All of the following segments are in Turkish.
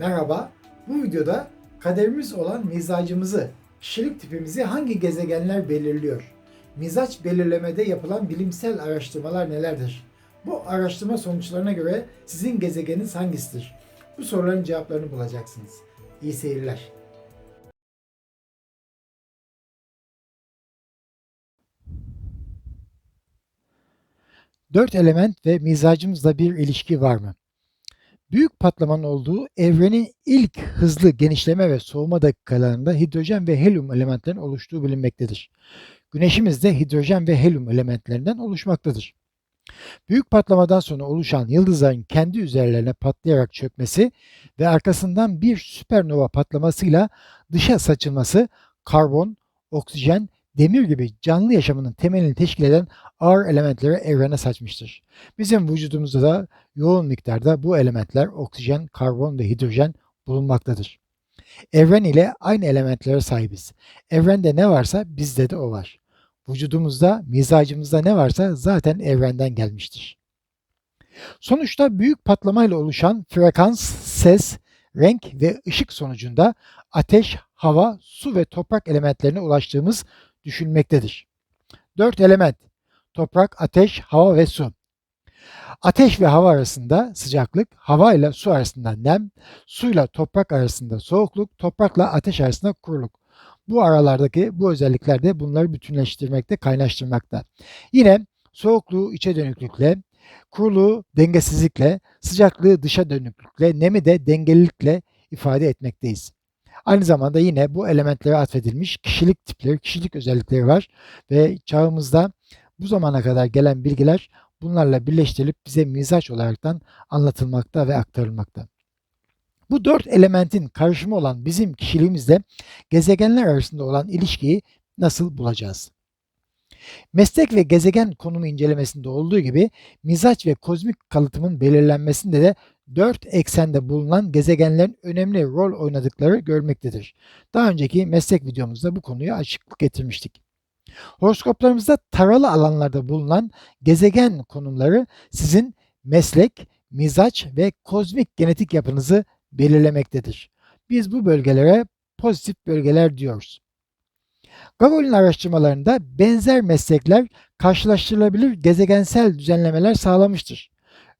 Merhaba, bu videoda kaderimiz olan mizacımızı, kişilik tipimizi hangi gezegenler belirliyor? Mizaç belirlemede yapılan bilimsel araştırmalar nelerdir? Bu araştırma sonuçlarına göre sizin gezegeniniz hangisidir? Bu soruların cevaplarını bulacaksınız. İyi seyirler. Dört element ve mizacımızla bir ilişki var mı? Büyük patlamanın olduğu evrenin ilk hızlı genişleme ve soğuma dakikalarında hidrojen ve helyum elementlerinin oluştuğu bilinmektedir. Güneşimiz de hidrojen ve helyum elementlerinden oluşmaktadır. Büyük patlamadan sonra oluşan yıldızların kendi üzerlerine patlayarak çökmesi ve arkasından bir süpernova patlamasıyla dışa saçılması karbon, oksijen, demir gibi canlı yaşamının temelini teşkil eden ağır elementleri evrene saçmıştır. Bizim vücudumuzda da yoğun miktarda bu elementler oksijen, karbon ve hidrojen bulunmaktadır. Evren ile aynı elementlere sahibiz. Evrende ne varsa bizde de o var. Vücudumuzda, mizacımızda ne varsa zaten evrenden gelmiştir. Sonuçta büyük patlamayla oluşan frekans, ses, renk ve ışık sonucunda ateş, hava, su ve toprak elementlerine ulaştığımız düşünülmektedir. Dört element toprak, ateş, hava ve su. Ateş ve hava arasında sıcaklık, hava ile su arasında nem, suyla toprak arasında soğukluk, toprakla ateş arasında kuruluk. Bu aralardaki bu özellikler de bunları bütünleştirmekte, kaynaştırmakta. Yine soğukluğu içe dönüklükle, kuruluğu dengesizlikle, sıcaklığı dışa dönüklükle, nemi de dengelilikle ifade etmekteyiz. Aynı zamanda yine bu elementlere atfedilmiş kişilik tipleri, kişilik özellikleri var ve çağımızda bu zamana kadar gelen bilgiler bunlarla birleştirilip bize mizaç olaraktan anlatılmakta ve aktarılmakta. Bu dört elementin karışımı olan bizim kişiliğimizde gezegenler arasında olan ilişkiyi nasıl bulacağız? Meslek ve gezegen konumu incelemesinde olduğu gibi mizaç ve kozmik kalıtımın belirlenmesinde de dört eksende bulunan gezegenlerin önemli rol oynadıkları görmektedir. Daha önceki meslek videomuzda bu konuyu açıklık getirmiştik. Horoskoplarımızda taralı alanlarda bulunan gezegen konumları sizin meslek, mizaç ve kozmik genetik yapınızı belirlemektedir. Biz bu bölgelere pozitif bölgeler diyoruz. Gagol'ün araştırmalarında benzer meslekler karşılaştırılabilir gezegensel düzenlemeler sağlamıştır.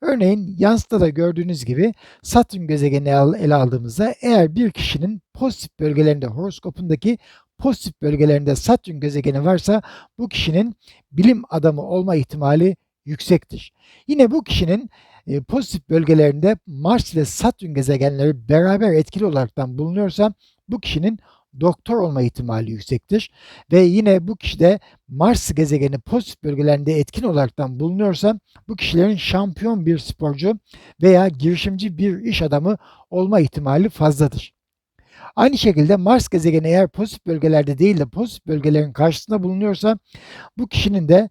Örneğin Yansı'da da gördüğünüz gibi Satürn gezegenini ele aldığımızda eğer bir kişinin pozitif bölgelerinde horoskopundaki pozitif bölgelerinde Satürn gezegeni varsa bu kişinin bilim adamı olma ihtimali yüksektir. Yine bu kişinin e, pozitif bölgelerinde Mars ve Satürn gezegenleri beraber etkili olaraktan bulunuyorsa bu kişinin doktor olma ihtimali yüksektir. Ve yine bu kişide Mars gezegeni pozitif bölgelerinde etkin olaraktan bulunuyorsa bu kişilerin şampiyon bir sporcu veya girişimci bir iş adamı olma ihtimali fazladır. Aynı şekilde Mars gezegeni eğer pozitif bölgelerde değil de pozitif bölgelerin karşısında bulunuyorsa bu kişinin de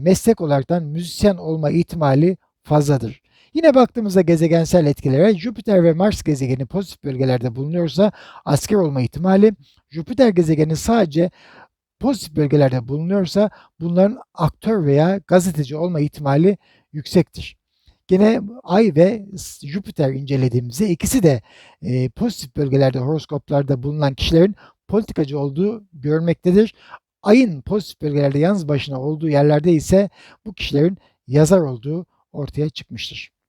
meslek olaraktan müzisyen olma ihtimali fazladır. Yine baktığımızda gezegensel etkilere Jüpiter ve Mars gezegeni pozitif bölgelerde bulunuyorsa asker olma ihtimali, Jüpiter gezegeni sadece pozitif bölgelerde bulunuyorsa bunların aktör veya gazeteci olma ihtimali yüksektir. Gene Ay ve Jüpiter incelediğimizde ikisi de e, pozitif bölgelerde horoskoplarda bulunan kişilerin politikacı olduğu görmektedir. Ayın pozitif bölgelerde yalnız başına olduğu yerlerde ise bu kişilerin yazar olduğu ortaya çıkmıştır.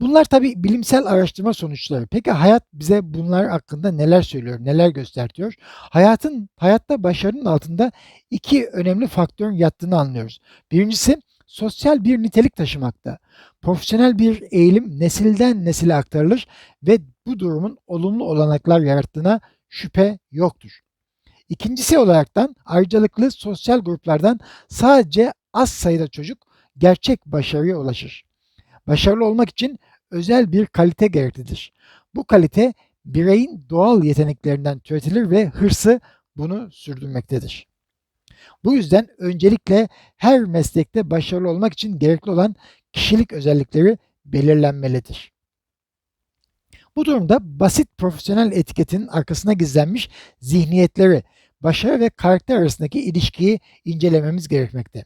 Bunlar tabi bilimsel araştırma sonuçları. Peki hayat bize bunlar hakkında neler söylüyor, neler gösteriyor? Hayatın hayatta başarının altında iki önemli faktörün yattığını anlıyoruz. Birincisi sosyal bir nitelik taşımakta. Profesyonel bir eğilim nesilden nesile aktarılır ve bu durumun olumlu olanaklar yarattığına şüphe yoktur. İkincisi olaraktan ayrıcalıklı sosyal gruplardan sadece az sayıda çocuk gerçek başarıya ulaşır. Başarılı olmak için özel bir kalite gereklidir. Bu kalite bireyin doğal yeteneklerinden türetilir ve hırsı bunu sürdürmektedir. Bu yüzden öncelikle her meslekte başarılı olmak için gerekli olan kişilik özellikleri belirlenmelidir. Bu durumda basit profesyonel etiketin arkasına gizlenmiş zihniyetleri, başarı ve karakter arasındaki ilişkiyi incelememiz gerekmekte.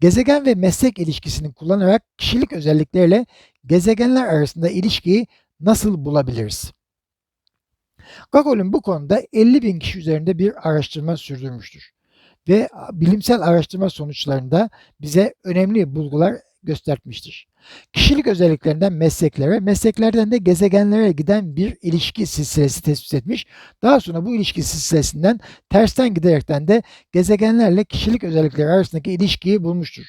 Gezegen ve meslek ilişkisini kullanarak kişilik özellikleriyle gezegenler arasında ilişkiyi nasıl bulabiliriz? Gogol'ün bu konuda 50 bin kişi üzerinde bir araştırma sürdürmüştür. Ve bilimsel araştırma sonuçlarında bize önemli bulgular göstermiştir. Kişilik özelliklerinden mesleklere, mesleklerden de gezegenlere giden bir ilişki silsilesi tespit etmiş. Daha sonra bu ilişki silsilesinden tersten giderekten de gezegenlerle kişilik özellikleri arasındaki ilişkiyi bulmuştur.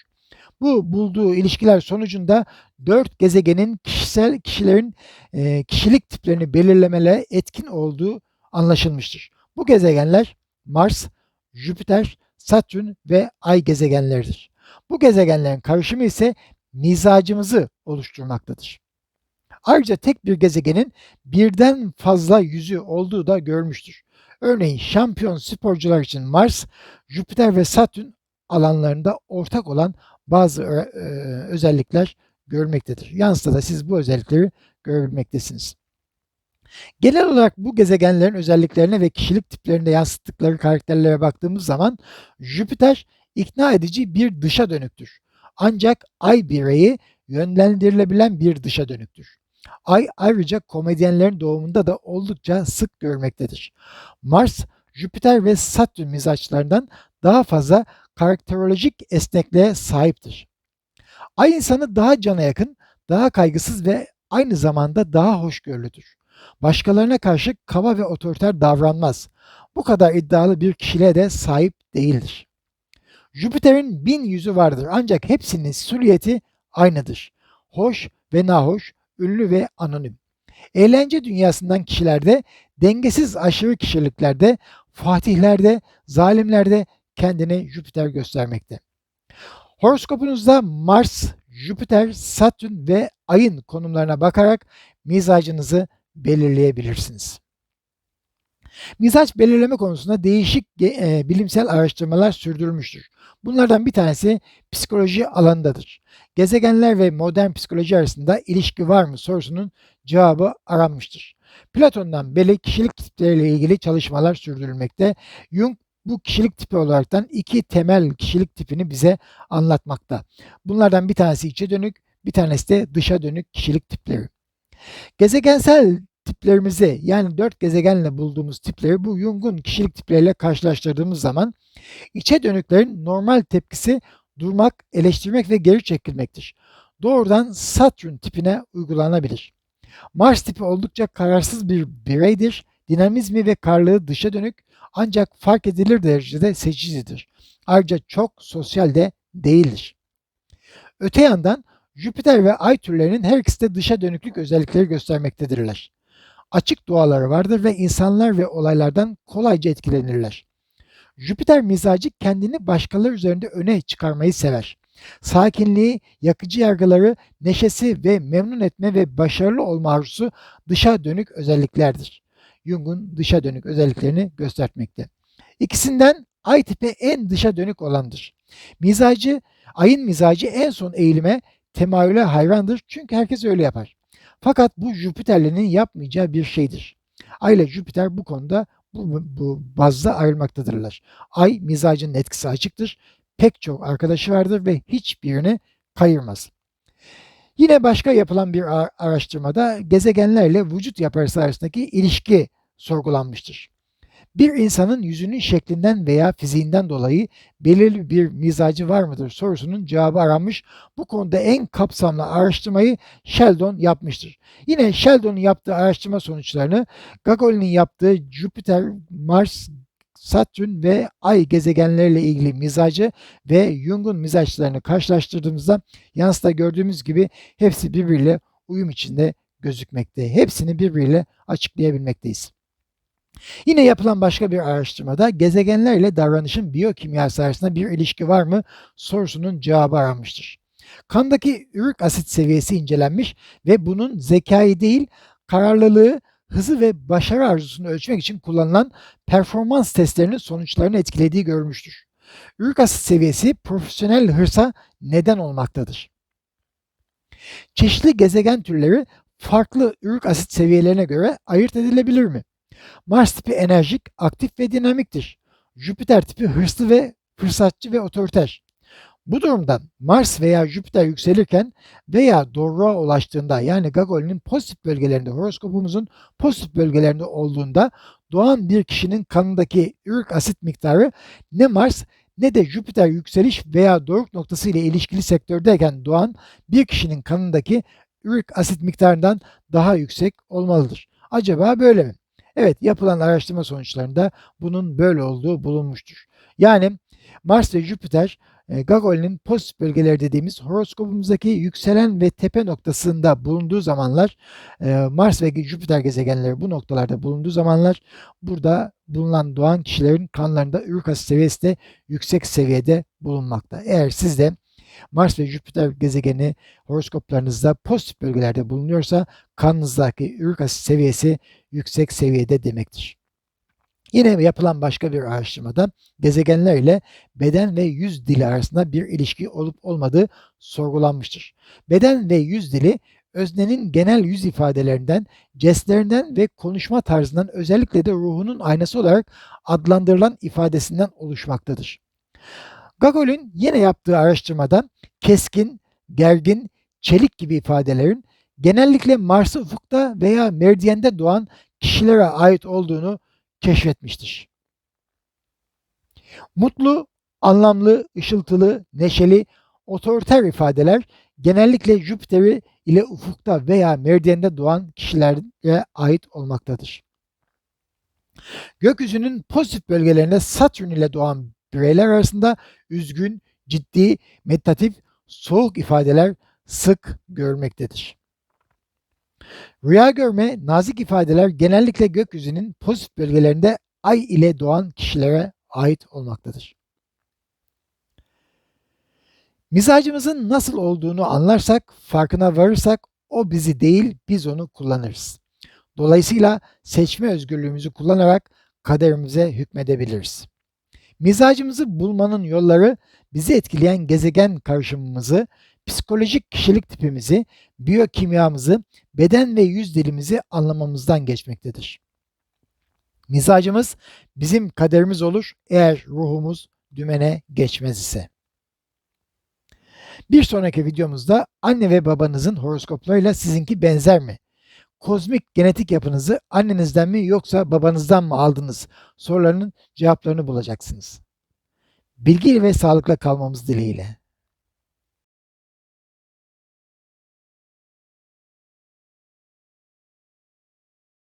Bu bulduğu ilişkiler sonucunda dört gezegenin kişisel kişilerin e, kişilik tiplerini belirlemele etkin olduğu anlaşılmıştır. Bu gezegenler Mars, Jüpiter, Satürn ve Ay gezegenleridir. Bu gezegenlerin karışımı ise mizacımızı oluşturmaktadır. Ayrıca tek bir gezegenin birden fazla yüzü olduğu da görmüştür. Örneğin şampiyon sporcular için Mars, Jüpiter ve Satürn alanlarında ortak olan bazı e, özellikler görmektedir. Yansıda da siz bu özellikleri görebilmektesiniz. Genel olarak bu gezegenlerin özelliklerine ve kişilik tiplerinde yansıttıkları karakterlere baktığımız zaman Jüpiter ikna edici bir dışa dönüktür. Ancak Ay bireyi yönlendirilebilen bir dışa dönüktür. Ay ayrıca komedyenlerin doğumunda da oldukça sık görmektedir. Mars, Jüpiter ve Satürn mizaçlarından daha fazla karakterolojik esnekliğe sahiptir. Ay insanı daha cana yakın, daha kaygısız ve aynı zamanda daha hoşgörülüdür. Başkalarına karşı kaba ve otoriter davranmaz. Bu kadar iddialı bir kişiliğe de sahip değildir. Jüpiter'in bin yüzü vardır ancak hepsinin silüeti aynıdır. Hoş ve nahoş, ünlü ve anonim. Eğlence dünyasından kişilerde, dengesiz aşırı kişiliklerde, fatihlerde, zalimlerde kendini Jüpiter göstermekte. Horoskopunuzda Mars, Jüpiter, Satürn ve Ay'ın konumlarına bakarak mizacınızı belirleyebilirsiniz. Mizaç belirleme konusunda değişik e, bilimsel araştırmalar sürdürülmüştür. Bunlardan bir tanesi psikoloji alanındadır. Gezegenler ve modern psikoloji arasında ilişki var mı sorusunun cevabı aranmıştır. Platon'dan beri kişilik tipleriyle ilgili çalışmalar sürdürülmekte. Jung bu kişilik tipi olaraktan iki temel kişilik tipini bize anlatmakta. Bunlardan bir tanesi içe dönük, bir tanesi de dışa dönük kişilik tipleri. Gezegensel tiplerimizi yani dört gezegenle bulduğumuz tipleri bu Jung'un kişilik tipleriyle karşılaştırdığımız zaman içe dönüklerin normal tepkisi durmak, eleştirmek ve geri çekilmektir. Doğrudan Satürn tipine uygulanabilir. Mars tipi oldukça kararsız bir bireydir. Dinamizmi ve karlığı dışa dönük ancak fark edilir derecede seçicidir. Ayrıca çok sosyal de değildir. Öte yandan Jüpiter ve Ay türlerinin her ikisi de dışa dönüklük özellikleri göstermektedirler açık duaları vardır ve insanlar ve olaylardan kolayca etkilenirler. Jüpiter mizacı kendini başkaları üzerinde öne çıkarmayı sever. Sakinliği, yakıcı yargıları, neşesi ve memnun etme ve başarılı olma arzusu dışa dönük özelliklerdir. Jung'un dışa dönük özelliklerini göstermekte. İkisinden ay tipi en dışa dönük olandır. Mizacı, ayın mizacı en son eğilime, temayüle hayrandır çünkü herkes öyle yapar. Fakat bu Jüpiter'lerin yapmayacağı bir şeydir. Ay ile Jüpiter bu konuda bu, bu bazda ayrılmaktadırlar. Ay mizacının etkisi açıktır. Pek çok arkadaşı vardır ve hiçbirini kayırmaz. Yine başka yapılan bir araştırmada gezegenlerle vücut yapısı arasındaki ilişki sorgulanmıştır. Bir insanın yüzünün şeklinden veya fiziğinden dolayı belirli bir mizacı var mıdır sorusunun cevabı aranmış. Bu konuda en kapsamlı araştırmayı Sheldon yapmıştır. Yine Sheldon'un yaptığı araştırma sonuçlarını Gagolin'in yaptığı Jüpiter, Mars, Satürn ve Ay gezegenleriyle ilgili mizacı ve Jung'un mizaçlarını karşılaştırdığımızda yansıda gördüğümüz gibi hepsi birbiriyle uyum içinde gözükmekte. Hepsini birbiriyle açıklayabilmekteyiz. Yine yapılan başka bir araştırmada gezegenler ile davranışın biyokimyası arasında bir ilişki var mı sorusunun cevabı aranmıştır. Kandaki ürik asit seviyesi incelenmiş ve bunun zekayı değil kararlılığı, hızı ve başarı arzusunu ölçmek için kullanılan performans testlerinin sonuçlarını etkilediği görülmüştür. Ürik asit seviyesi profesyonel hırsa neden olmaktadır. Çeşitli gezegen türleri farklı ürik asit seviyelerine göre ayırt edilebilir mi? Mars tipi enerjik, aktif ve dinamiktir. Jüpiter tipi hırslı ve fırsatçı ve otoriter. Bu durumda Mars veya Jüpiter yükselirken veya doğruğa ulaştığında yani Gagoli'nin pozitif bölgelerinde horoskopumuzun pozitif bölgelerinde olduğunda doğan bir kişinin kanındaki ürik asit miktarı ne Mars ne de Jüpiter yükseliş veya doruk noktası ile ilişkili sektördeyken doğan bir kişinin kanındaki ürik asit miktarından daha yüksek olmalıdır. Acaba böyle mi? Evet yapılan araştırma sonuçlarında bunun böyle olduğu bulunmuştur. Yani Mars ve Jüpiter e, Gagol'ün pozitif bölgeleri dediğimiz horoskopumuzdaki yükselen ve tepe noktasında bulunduğu zamanlar e, Mars ve Jüpiter gezegenleri bu noktalarda bulunduğu zamanlar burada bulunan doğan kişilerin kanlarında ürik asit seviyesi de yüksek seviyede bulunmakta. Eğer siz de Mars ve Jüpiter gezegeni horoskoplarınızda pozitif bölgelerde bulunuyorsa kanınızdaki ürik asit seviyesi yüksek seviyede demektir. Yine yapılan başka bir araştırmada gezegenler ile beden ve yüz dili arasında bir ilişki olup olmadığı sorgulanmıştır. Beden ve yüz dili öznenin genel yüz ifadelerinden, jestlerinden ve konuşma tarzından özellikle de ruhunun aynası olarak adlandırılan ifadesinden oluşmaktadır. Gogol'ün yine yaptığı araştırmada keskin, gergin, çelik gibi ifadelerin genellikle Mars'ı ufukta veya meridyende doğan kişilere ait olduğunu keşfetmiştir. Mutlu, anlamlı, ışıltılı, neşeli, otoriter ifadeler genellikle Jüpiter'i ile ufukta veya meridyende doğan kişilere ait olmaktadır. Gökyüzünün pozitif bölgelerinde Satürn ile doğan bireyler arasında üzgün, ciddi, meditatif, soğuk ifadeler sık görmektedir. Rüya görme, nazik ifadeler genellikle gökyüzünün pozitif bölgelerinde ay ile doğan kişilere ait olmaktadır. Mizacımızın nasıl olduğunu anlarsak, farkına varırsak o bizi değil biz onu kullanırız. Dolayısıyla seçme özgürlüğümüzü kullanarak kaderimize hükmedebiliriz. Mizacımızı bulmanın yolları bizi etkileyen gezegen karışımımızı, psikolojik kişilik tipimizi, biyokimyamızı, beden ve yüz dilimizi anlamamızdan geçmektedir. Mizacımız bizim kaderimiz olur eğer ruhumuz dümene geçmez ise. Bir sonraki videomuzda anne ve babanızın horoskoplarıyla sizinki benzer mi? Kozmik genetik yapınızı annenizden mi yoksa babanızdan mı aldınız? Sorularının cevaplarını bulacaksınız. Bilgi ve sağlıkla kalmamız dileğiyle.